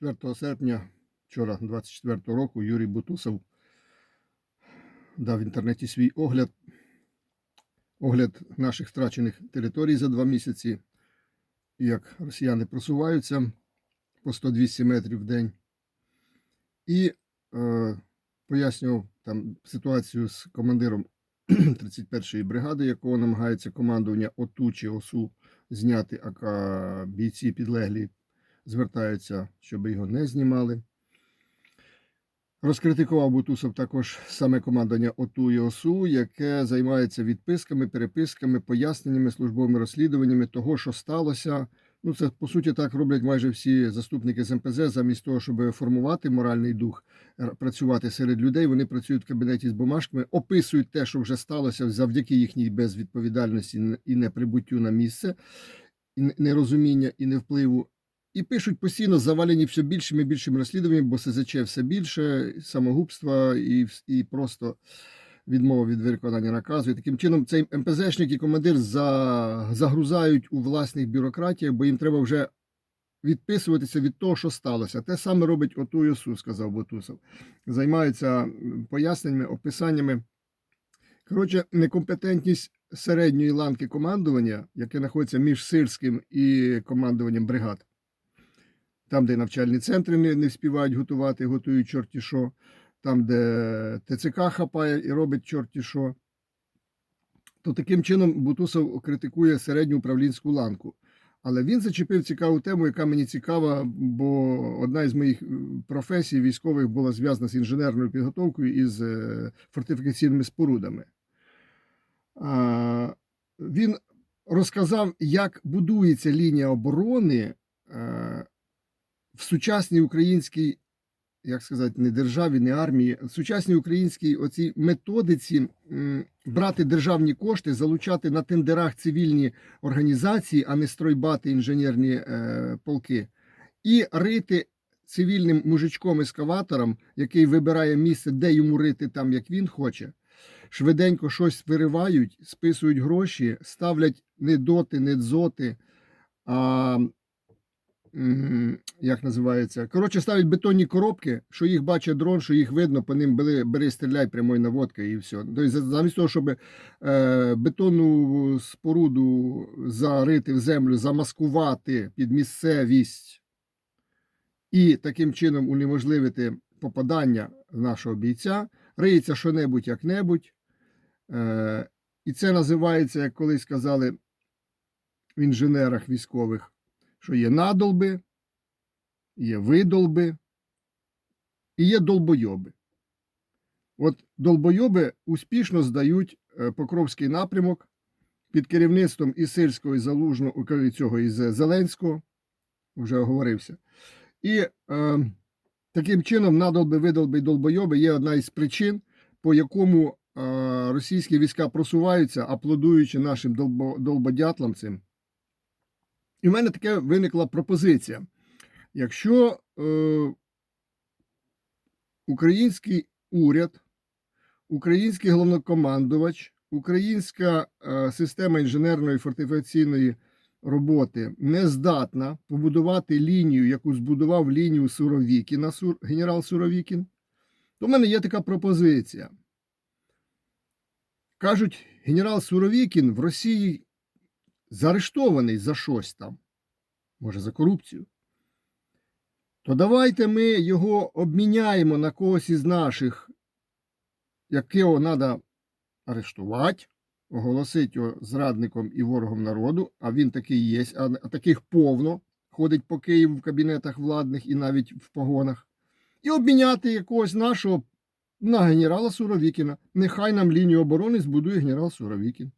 4 серпня, вчора, 24 року, Юрій Бутусов дав в інтернеті свій огляд. Огляд наших втрачених територій за два місяці, як росіяни просуваються по 100-200 метрів в день. І е, пояснював там ситуацію з командиром 31-ї бригади, якого намагається командування ОТУ чи ОСУ зняти, а бійці підлеглі звертаються, щоб його не знімали. Розкритикував Бутусов також саме командування ОТУ і ОСУ, яке займається відписками, переписками, поясненнями, службовими розслідуваннями того, що сталося. Ну, це по суті так роблять майже всі заступники з МПЗ, замість того, щоб формувати моральний дух, працювати серед людей. Вони працюють в кабінеті з бумажками, описують те, що вже сталося завдяки їхній безвідповідальності і неприбуттю на місце, і нерозуміння і невпливу. І пишуть постійно завалені все більшими і більшими розслідуваннями, бо СЗЧ все більше, самогубства і, і просто відмова від виконання наказу. І таким чином цей МПЗшник і командир за, загрузають у власних бюрократіях, бо їм треба вже відписуватися від того, що сталося. Те саме робить ОТУ ЙОСУ, сказав Бутусов. Займаються поясненнями, описаннями. Коротше, некомпетентність середньої ланки командування, яке знаходиться між сирським і командуванням бригад. Там, де навчальні центри не, не вспівають готувати, готують чорті що, там, де ТЦК хапає і робить чорті що. То таким чином Бутусов критикує середню управлінську ланку. Але він зачепив цікаву тему, яка мені цікава, бо одна із моїх е, професій військових була зв'язана з інженерною підготовкою і з е, фортифікаційними спорудами. Він розказав, як будується лінія оборони е, в сучасній українській, як сказати, не державі, не армії, в сучасній українській оцій методиці брати державні кошти, залучати на тендерах цивільні організації, а не стройбати інженерні е, полки, і рити цивільним мужичком-ескаватором, який вибирає місце, де йому рити там, як він хоче. Швиденько щось виривають, списують гроші, ставлять не доти, не дзоти, а як називається? Коротше, ставлять бетонні коробки, що їх бачить дрон, що їх видно, по ним бери, бери стріляй прямою наводкою і все. Тобто, замість того, щоб е, бетонну споруду зарити в землю, замаскувати під місцевість і таким чином унеможливити попадання нашого бійця, риється що-небудь як-небудь. Е, і це називається, як колись казали в інженерах військових, що є надолби, є видолби і є долбойоби. От долбойоби успішно здають е, Покровський напрямок під керівництвом і Сирського, і Залужного, і цього із Зеленського, вже оговорився. І е, таким чином надолби, видолби і долбойоби є одна із причин, по якому е, російські війська просуваються, аплодуючи нашим долбо, долбодятлам цим. І в мене таке виникла пропозиція. Якщо е, український уряд, український головнокомандувач, українська е, система інженерної фортифікаційної роботи не здатна побудувати лінію, яку збудував лінію Суровікіна, Сур, генерал Суровікін, то в мене є така пропозиція. Кажуть, генерал Суровікін в Росії заарештований за щось там, може, за корупцію. То давайте ми його обміняємо на когось із наших, якого треба арештувати, оголосити його зрадником і ворогом народу, а він такий є, а, таких повно ходить по Києву в кабінетах владних і навіть в погонах, і обміняти якогось нашого на генерала Суровікіна. Нехай нам лінію оборони збудує генерал Суровікін.